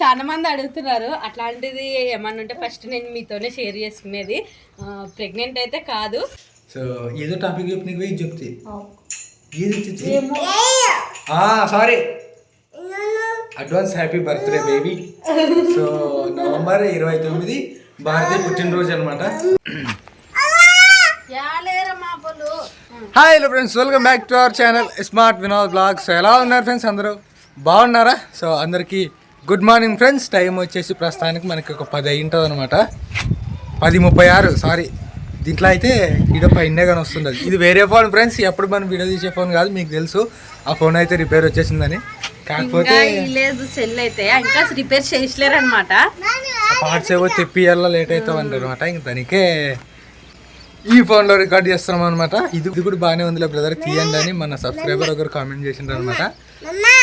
చాలా మంది అడుగుతున్నారు. అట్లాంటిది ఏమన్నా ఉంటే ఫస్ట్ నేను మీతోనే షేర్ చేసుకునేది. ప్రెగ్నెంట్ అయితే కాదు. సో ఏదో టాపిక్ చెప్పి నీకు వెయిట్ చెప్తే. ఏది sorry advance happy birthday baby so November ఇరవై తొమ్మిది భారతీయ పుట్టినరోజు అనమాట hi hello friends welcome back to our channel smart Vinod vlogs ఎలా ఉన్నారు ఫ్రెండ్స్ అందరూ? బాగున్నారా? సో అందరికీ గుడ్ మార్నింగ్ ఫ్రెండ్స్. టైం వచ్చేసి ప్రస్తుతానికి మనకి ఒక పది అయింటుంది అనమాట పది ముప్పై ఆరు సారీ. దీంట్లో అయితే వీడియో పైనే కానీ వస్తుంది. ఇది వేరే ఫోన్ ఫ్రెండ్స్ ఎప్పుడు మనం వీడియో తీసే ఫోన్ కాదు మీకు తెలుసు. ఆ ఫోన్ అయితే రిపేర్ వచ్చేసిందని. కాకపోతే లేదు సెల్ అయితే. ఇంకా రిపేర్ చేసలేరు అనమాట పార్ట్స్ ఏవో తెప్పియాల లేట్ అంటారు అనమాట ఇంక దానికే ఈ ఫోన్లో రికార్డ్ చేస్తున్నాం అనమాట ఇది కూడా బాగానే ఉందిలే బ్రదర్. తీయండి అని మన సబ్స్క్రైబర్ ఒకరు కామెంట్ చేసిండ్రు అనమాట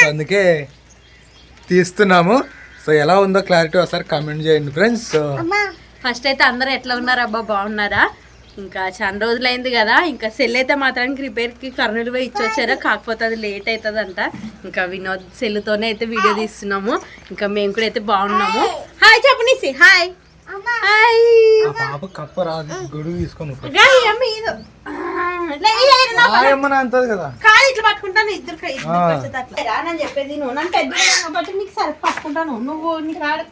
అందుకే తీస్తున్నాము. సో ఎలా ఉందో క్లారిటీ ఒకసారి కామెంట్ చేయండి ఫ్రెండ్స్ సో ఫస్ట్ అయితే అందరూ ఎట్లా ఉన్నారు? అబ్బా బాగున్నారా? ఇంకా చాలా రోజులైంది కదా. ఇంకా సెల్ అయితే మాత్రానికి రిపేర్కి కర్నూలు పోయి ఇచ్చొచ్చారా? కాకపోతే అది లేట్ అవుతుందంట ఇంకా వినోద్ సెల్తోనే అయితే వీడియో తీస్తున్నాము. ఇంకా మేము కూడా అయితే బాగున్నాము. హాయ్ చెప్పనిసి. హాయ్ హాయ్ ఆ పాప కప్ప రాదు. గొడుగు తీసుకొని అంటది కాదు. ఇట్లా పట్టుకుంటాను ఇద్దరు ఇద్దరు వచ్చేది అట్లా. రా నేను చెప్పేది నువ్వు. నన్ను పెద్ద కాబట్టి నీకు సరి పట్టుకుంటాను నువ్వు. నీకు రాడు.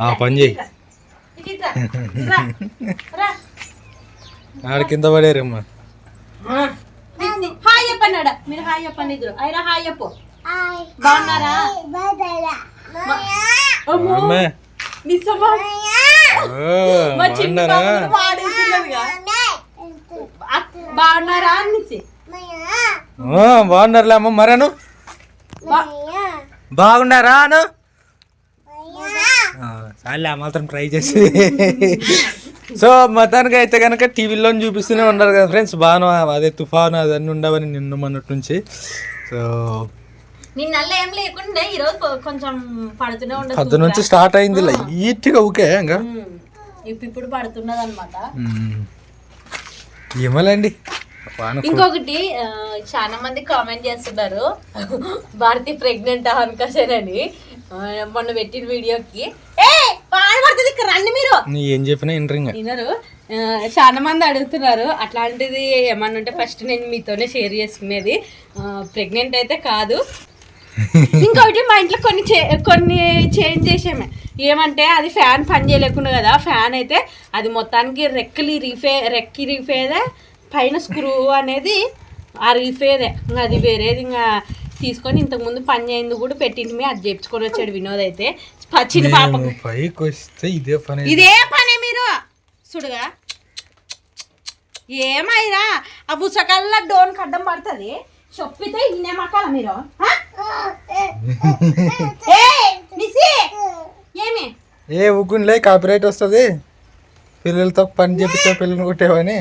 ఆ పని చేయి. ఆడ కింద పడేరమ్మా. హాయ్ చెప్పండి ఆడ. మీరు హాయ్ చెప్పండి ఇద్దరు. అయినా హాయ్ చెప్పు. బాగున్నారా? నిజమా? మా చిన్న. అక్- బాగున్నారా అనేసి? బాగున్నారులే అమ్మ. మరను? బాగున్నారా అను? చాలే మాత్రం ట్రై చేసి. సో మొత్తానికి అయితే కనుక టీవీలో చూపిస్తూనే ఉన్నారు కదా ఫ్రెండ్స్ బాను అదే తుఫాను అదన్నీ ఉండవని నిన్న మొన్నటి నుంచి. సో నిన్నల్లా ఏం లేకుండా ఈరోజు కొంచెం పడుతూనే ఉండదు పొద్దు నుంచి స్టార్ట్ అయింది లైట్గా ఓకే ఇంకా. ఇప్పుడు పడుతున్నది అనమాట. ఏమోలేండి. ఇంకొకటి చాలా మంది కామెంట్ చేస్తున్నారు. భారతి ప్రెగ్నెంట్ అనుకోసానని మొన్న పెట్టిన వీడియోకి. ఇక్కడ రండి మీరు. ఏం చెప్పినా ఇంటరింగ్ వినరు. చాలా మంది అడుగుతున్నారు. అట్లాంటిది ఏమన్నా ఉంటే ఫస్ట్ నేను మీతోనే షేర్ చేసుకునేది. ప్రెగ్నెంట్ అయితే కాదు. ఇంకొకటి మా ఇంట్లో కొన్ని చే కొన్ని చేంజ్ చేసామే. ఏమంటే అది ఫ్యాన్ పని చేయలేకుండా కదా ఫ్యాన్ అయితే అది మొత్తానికి రెక్కలి రీఫే రెక్కి రీఫేదే పైన స్క్రూ అనేది ఆ రీఫేదే ఇంకా అది వేరేది ఇంకా తీసుకొని ఇంతకుముందు పని చేయింది కూడా పెట్టింది అది చేపించుకొని వచ్చాడు వినోద్ అయితే. చిన్న పాపకు. పైకి వస్తే ఇదే పని ఇదే పనే మీరు. చూడుగా. ఏమైరా ఆ పుస్తకాల్లో డోన్ కడ్డం పడుతుంది. చొప్పితే ఇన్నే మకాల మీరు. ఏ ఊకునిలే కాపీరైట్ వస్తుంది. పిల్లలతో పని చేపించే పిల్లలు కొట్టేవని.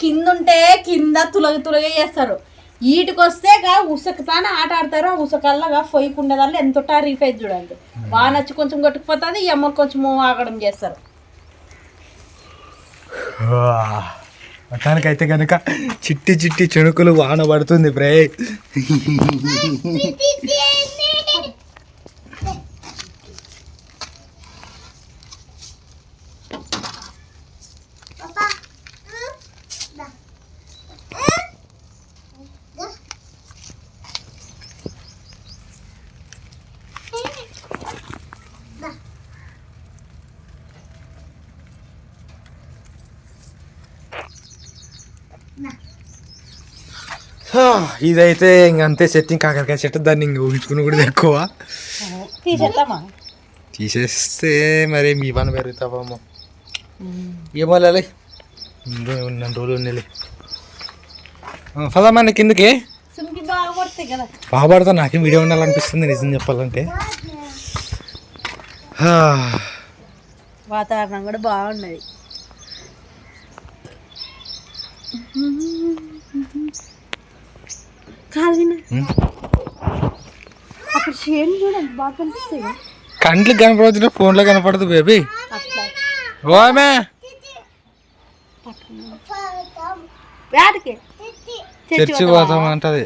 కింద ఉంటే కింద తులగ తులగ చేస్తారు. ఈటికి వస్తే ఉసకతానే ఆట ఆడతారు ఆ ఉసకల్లాగా పొయ్యకుండా దాంట్లో ఎంత రీఫైజ్ చూడండి. బాగా నచ్చి కొంచెం కొట్టుకుపోతుంది ఈ అమ్మ కొంచెం ఆగడం చేస్తారు. మొత్తానికైతే కనుక చిట్టి చిట్టి చెణుకులు వాన పడుతుంది బ్రే ఇదైతే ఇంకంతే సెట్టింగ్ కాకరకాయ చెట్టు దాన్ని ఇంక ఊహించుకుని కూడా ఎక్కువ తీసేస్తే మరి మీ పని పెరుగుతావేమో. ఏమో లేలే ఉన్న రోజులు ఉన్నలే పదమ్మా కిందకి. సుమికి బాగా పడతాయి కదా. బాగుపడతా నాకేం వీడియో ఉండాలనిపిస్తుంది నిజం చెప్పాలంటే. వాతావరణం కూడా బాగున్నది. కాదు. ఉం? అక్కడ చేను చూడండి బాగా కనిపిస్తాయి కనపడుతున్నా ఫోన్లో కనపడదు బేబీ. ఓమే. చర్చి పోతాం అంటది?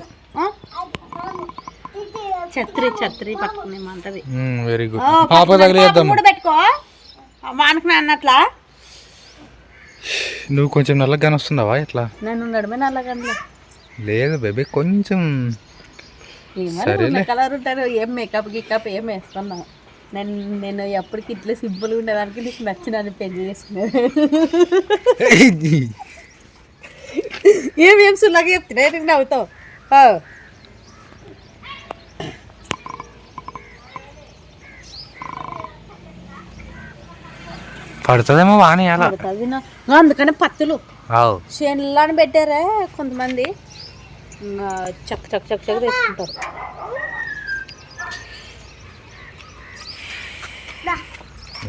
ఛత్రి ఛత్రి పట్టుకునేమంటది. వెరీ గుడ్ పాప తగిలేద్దాం కూడా పెట్టుకో. వానకు అన్నట్లా నువ్వు కొంచెం నల్లగానే వస్తుందావా ఇట్లా? నన్ను నడమే నల్లగండ్ల లేదు బేబీ కొంచెం. కలర్ ఉంటారు. ఏం మేకప్ గికప్ ఏం వేసుకున్నావు? నేను నేను ఎప్పటికి ఇట్లా సింపుల్ ఉండేదానికి నీకు నచ్చిన పెళ్ళి చేసుకునేది. ఏమేం సుల్లాగా చెప్తున్నా? నీకు నవ్వుతావు. పడుతుందేమో వాని అందుకని పత్తులు. చేనులని పెట్టారా కొంతమంది. ఇంకా చక్ చక్ చక్ చక్ తెచ్చుకుంటారు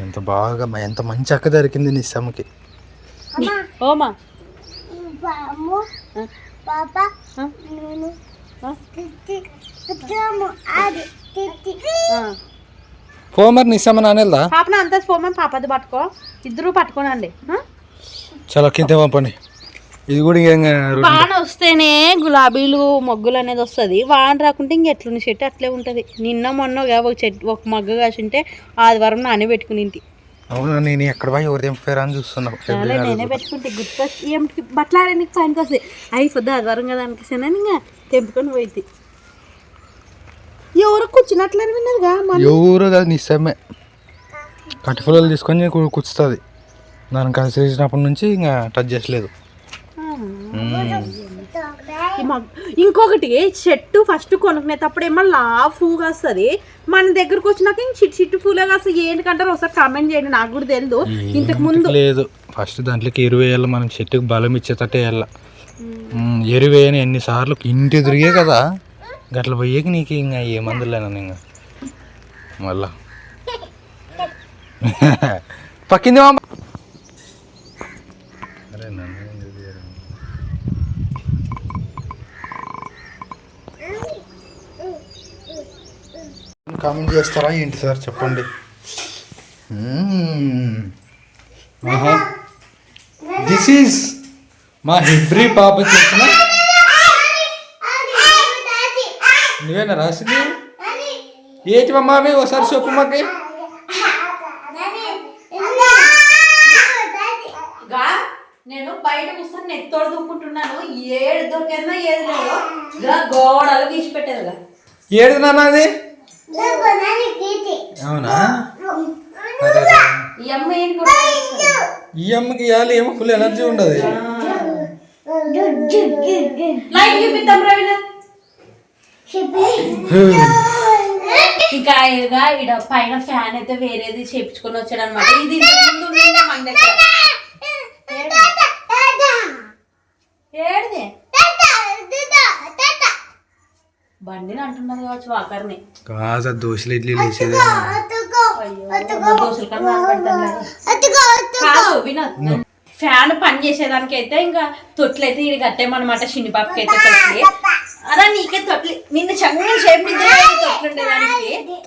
ఎంత బాగా ఎంత మంచి అక్క దొరికింది నీ సమ్మకి ఓమా పో మరి నీ సమ్మ నానేదా పాపన అంతా పోమని పాపది పట్టుకో. ఇద్దరు పట్టుకోనండి? చలో కింద పంపండి ఇది కూడా ఇంకా వాన వస్తేనే గులాబీలు మొగ్గులు అనేది వస్తుంది. వాన రాకుంటే ఇంక ఎట్లుంది? చెట్టు అట్లే ఉంటుంది. నిన్న మొన్న ఒక చెట్టు ఒక మొగ్గ కాసింటే ఆదివారం నానబెట్టుకుని ఇంటి. అవునా? నేను ఎక్కడ పోయి ఎవరు తెంపారా అని చూస్తున్నావు నేనే పెట్టుకుంటే గుర్తు ఏమిటి బట్టలు ఆడడానికి పనికి వస్తాయి అయిపోద్ది ఆదివారం కదా అనిపిస్తాను ఇంకా తెంపుకొని పోయింది ఎవరు కూర్చున్నట్లని విన్నదిగా ఎవరు కాదు నీ సమ్మె కట్టి ఫుల్లలు తీసుకొని కూర్చుతుంది నన్ను కలిసి చేసినప్పటి నుంచి ఇంకా టచ్ చేసలేదు ఇంకొకటి చెట్టు ఫస్ట్ కొనుక్కునేటప్పుడు ఏమో లాఫుగా వస్తుంది మన దగ్గరకు వచ్చినాక ఇంక చిట్టు చిట్టు పూలగా వస్తుంది ఏంటికంటారు ఒకసారి కామెంట్ చేయండి నాకు కూడా తెలియదు ఇంతకు ముందు లేదు. ఫస్ట్ దాంట్లోకి ఎరువు వేయాలి మనం చెట్టుకు బలం ఇచ్చేటట్టే వేయాల. ఎరువు వేయని ఎన్నిసార్లు ఇంటి తిరిగే కదా. గట్ల పోయేకి నీకు ఇంకా ఏ మందులు లేనా ఇంకా మళ్ళా. పక్కింది మామ అరే నన్ను ఎందుకు తీయడం? కామెంట్ చేస్తారా? ఏంటి సార్? చెప్పండి. దిస్ ఈజ్ మా హిబ్రీ పాప చేసిన నువ్వేనా రాసింది? ఏంటి మమ్మా అవి ఒకసారి చెప్పు మాకి. గా నేను బయట కూర్చొని నెత్తోడు దుక్కుంటున్నాను. ఏడు దొరికిందో ఏది లేదో గా గోడలు గీసి పెట్టారుగా ఏడు నాన్న అది? అవునా. ఈ అమ్మకి ఇవ్వాలి ఏమో ఫుల్ ఎనర్జీ ఉండదు. ఇంకా ఈడ పైన ఫ్యాన్ అయితే వేరేది చేపించుకొని వచ్చాడు అనమాట ఇది మన దగ్గర బండిని అంటున్నది కావచ్చు వాకర్ని కాదు దోశలు ఇడ్లీ వినోద్ ఫ్యాన్ పని చేసేదానికి అయితే ఇంకా తొట్లు అయితే ఇది కట్టేమన్నమాట చిన్ని పాపకి అయితే తొట్లి అదా నీకే తొట్లి. నిన్ను చంగ షేప్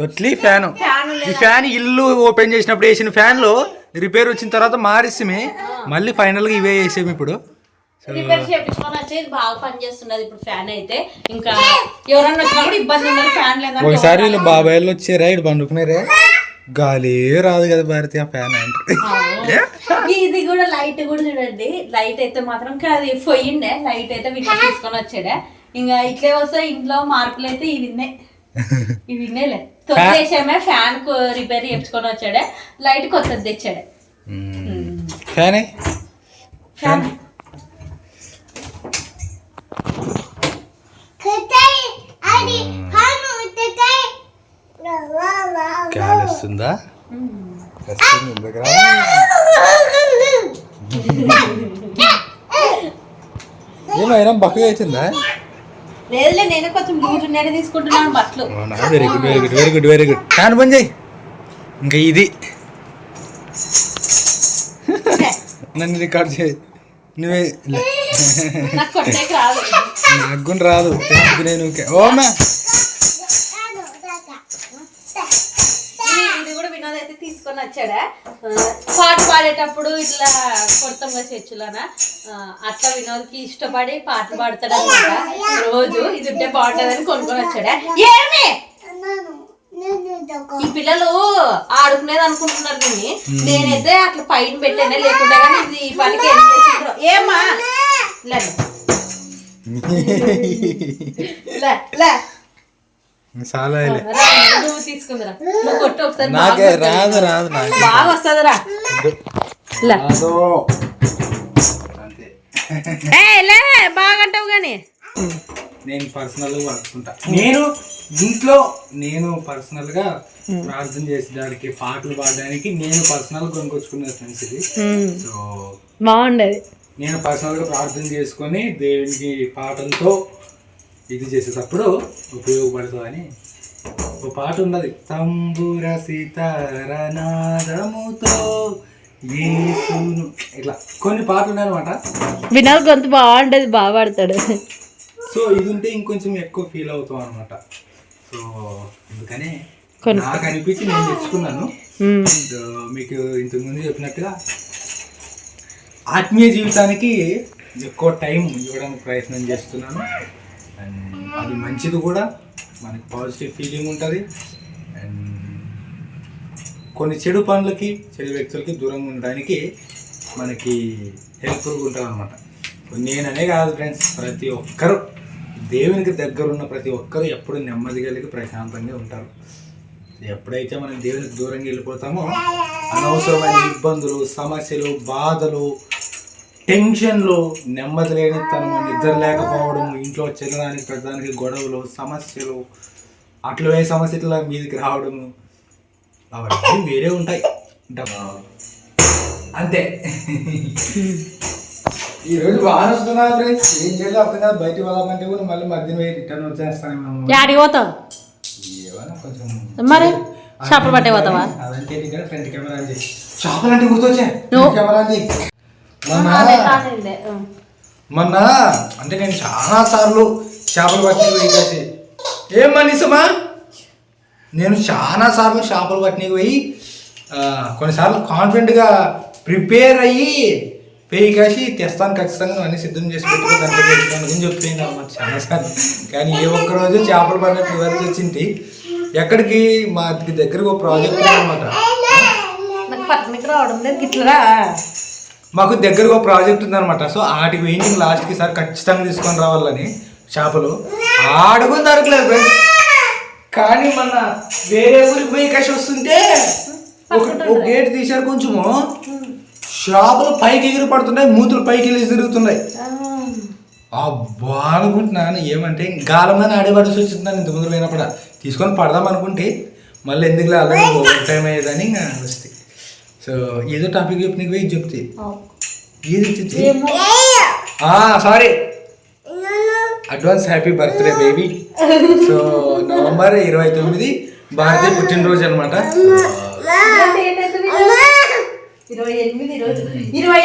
తొట్లు ఫ్యాన్. ఫ్యాన్ ఈ ఫ్యాన్ ఇల్లు ఓపెన్ చేసినప్పుడు వేసిన ఫ్యాన్లు రిపేర్ వచ్చిన తర్వాత మారిస్తామే మళ్ళీ ఫైనల్గా ఇవే వేసాము ఇప్పుడు. రిపేర్ చేయించుకొని వచ్చి ఇది బాగా పని చేస్తున్నది ఇప్పుడు ఫ్యాన్ అయితే. ఇంకా ఎవరన్నా వచ్చినా కూడా ఇబ్బంది ఉండదు ఫ్యాన్ లేదా ఒకసారి వీళ్ళు బాబాయ్లు వచ్చారా? ఇటు పండుకున్నారే? గాలి రాదు కదా భారతి ఆ ఫ్యాన్ అంటే. ఇది కూడా లైట్ కూడా చూడండి. లైట్ అయితే మాత్రం అది పోయిండే లైట్ అయితే వీటిని తీసుకొని వచ్చాడే. ఇంకా ఇట్లే వస్తే ఇంట్లో మార్పులు అయితే ఇవి విన్నే. ఇవి విన్నేలే. తొక్కేసామే ఫ్యాన్ రిపేర్ చేయించుకొని వచ్చాడే. లైట్ కొత్తది తెచ్చాడే. ఫ్యానే ఫ్యాన్ దగ్గర ఏమైనా బక్కగా అవుతుందా లేదులే నేను కొంచెం లూజ్ ఉండేది తీసుకుంటున్నాను బట్టలు. అవునా? Very good very good very good very good fan బంద్ చేయి. ఇంకా ఇది. నన్ను రికార్డ్ చేయి. నువ్వే లే. నాకు రాదు. నేను. ఓమా ఇది కూడా వినోద్ అయితే తీసుకొని వచ్చాడా? పాట పాడేటప్పుడు ఇట్లా కొడతాంగా చర్చిలోన అట్లా వినోద్కి ఇష్టపడి పాటలు పాడతాడు అనమాట రోజు ఇది ఉంటే బాగుంటుందని కొనుక్కొని వచ్చాడా? ఏమి? ఈ పిల్లలు ఆడుకునేది అనుకుంటున్నారు కానీ నేనైతే అట్లా పైన పెట్టానే లేకుండా కానీ ఇది పనికి ఏం చేసిండ్రో ఏమ్మా? లే. లే, లే. చాలా రా, నువ్వు తీసుకుందిరా నువ్వు కొట్టు ఒకసారి నాకే బాగా రాదు రాదు నాకు. బాగా వస్తుందిరా లే. రాదు. అంతే ఏ లే బాగా అంటావు కానీ నేను పర్సనల్గా పడుకుంటా నేను ఇంట్లో నేను పర్సనల్గా ప్రార్థన చేసేదానికి పాటలు పాడడానికి నేను పర్సనల్గా కొనుక్కొచ్చుకున్న ఫ్రెండ్స్ ఇది. సో బాగుండేది. నేను పర్సనల్గా ప్రార్థన చేసుకొని దేవునికి పాటలతో ఇది చేసేటప్పుడు ఉపయోగపడుతుందని ఒక పాట ఉన్నది. తంబుర సీతారనాదముతో యేసును. ఇట్లా కొన్ని పాటలు ఉన్నాయన్నమాట. వినాల్ గొంతు బాగుండేది బాగా పాడతాడు. సో ఇది ఉంటే ఇంకొంచెం ఎక్కువ ఫీల్ అవుతాం అనమాట సో అందుకనే నాకు అనిపించి నేను తెచ్చుకున్నాను. మీకు ఇంతకుముందు చెప్పినట్టుగా ఆత్మీయ జీవితానికి ఎక్కువ టైం ఇవ్వడానికి ప్రయత్నం చేస్తున్నాను. అండ్ అది మంచిది కూడా. మనకి పాజిటివ్ ఫీలింగ్ ఉంటుంది. అండ్ కొన్ని చెడు పనులకి చెడు వ్యక్తులకి దూరంగా ఉండడానికి మనకి హెల్ప్ఫుల్గా ఉంటుంది అనమాట నేననే కాదు ఫ్రెండ్స్ ప్రతి ఒక్కరు దేవునికి దగ్గర ఉన్న ప్రతి ఒక్కరు ఎప్పుడు నెమ్మది కలిగి ప్రశాంతంగా ఉంటారు. ఎప్పుడైతే మనం దేవునికి దూరంగా వెళ్ళిపోతామో అనవసరమైన ఇబ్బందులు సమస్యలు బాధలు టెన్షన్లు నెమ్మది లేనితనము నిద్ర లేకపోవడం ఇంట్లో చిన్నదానికి పెద్దదానికి గొడవలు సమస్యలు అట్లా ఏ సమస్యల మీదకి రావడము అవన్నీ వేరే ఉంటాయి. అంతే. ఈ రోజు బాగా వస్తున్నా ఫ్రెండ్స్ ఏం చేయాలో అర్థం కాదు. బయట వెళ్ళాలంటే కూడా మళ్ళీ మధ్యన రిటర్న్ వచ్చేస్తాను ఏమన్నా కొంచెం మరి చేపలు పట్టే పోతావా? చేపలు అంటే గుర్తొచ్చా? కెమెరా మొన్న. అంటే నేను చాలా సార్లు చేపలు పట్టినవి పోయి ఏం మనీసమా నేను చాలా సార్లు చేపలు పట్టినవి పోయి కొన్నిసార్లు కాన్ఫిడెంట్గా ప్రిపేర్ అయ్యి పేయి కాసి తెస్తాను ఖచ్చితంగా అన్ని సిద్ధం చేసి పెట్టుకోవడానికి అని అన్నమాట చాలా సార్లు. కానీ ఏ ఒక్క రోజు చేపలు పడినట్టు వరకు వచ్చింది ఎక్కడికి? మా దగ్గరకు ఒక ప్రాజెక్ట్ అనమాట నాకు పట్టణకి రావడం లేదు గిట్లరా మాకు దగ్గరగా ఒక ప్రాజెక్ట్ ఉందన్నమాట. సో ఆటికి వెయిటింగ్ లాస్ట్కి సార్ ఖచ్చితంగా తీసుకొని రావాలని చేపలు. ఆడకు దొరకలేదు ఫ్రెండ్స్. కానీ మన వేరే ఊరికి పోయి కషి వస్తుంటే ఒక ఒక గేట్ తీశారు కొంచెము. చేపలు పైకి ఎగిరి పడుతున్నాయి మూతులు పైకి వెళ్ళి తిరుగుతున్నాయి. అబ్బా అనుకుంటున్నాను ఏమంటే గాలమని ఆడేపడాల్సి వచ్చిందని ఇంత ముందు పోయినప్పుడు. తీసుకొని పడదాం అనుకుంటే మళ్ళీ ఎందుకు అలాగే ఓవర్ టైం అయ్యేదని ఇంకా వస్తాయి సో ఏదో టాపిక్ చెప్పి నీకు పోయి చెప్తే. ఏది sorry advance happy birthday baby so November ఇరవై తొమ్మిది భారతి పుట్టినరోజు అనమాట ఇరవై ఎనిమిది రోజు ఇరవై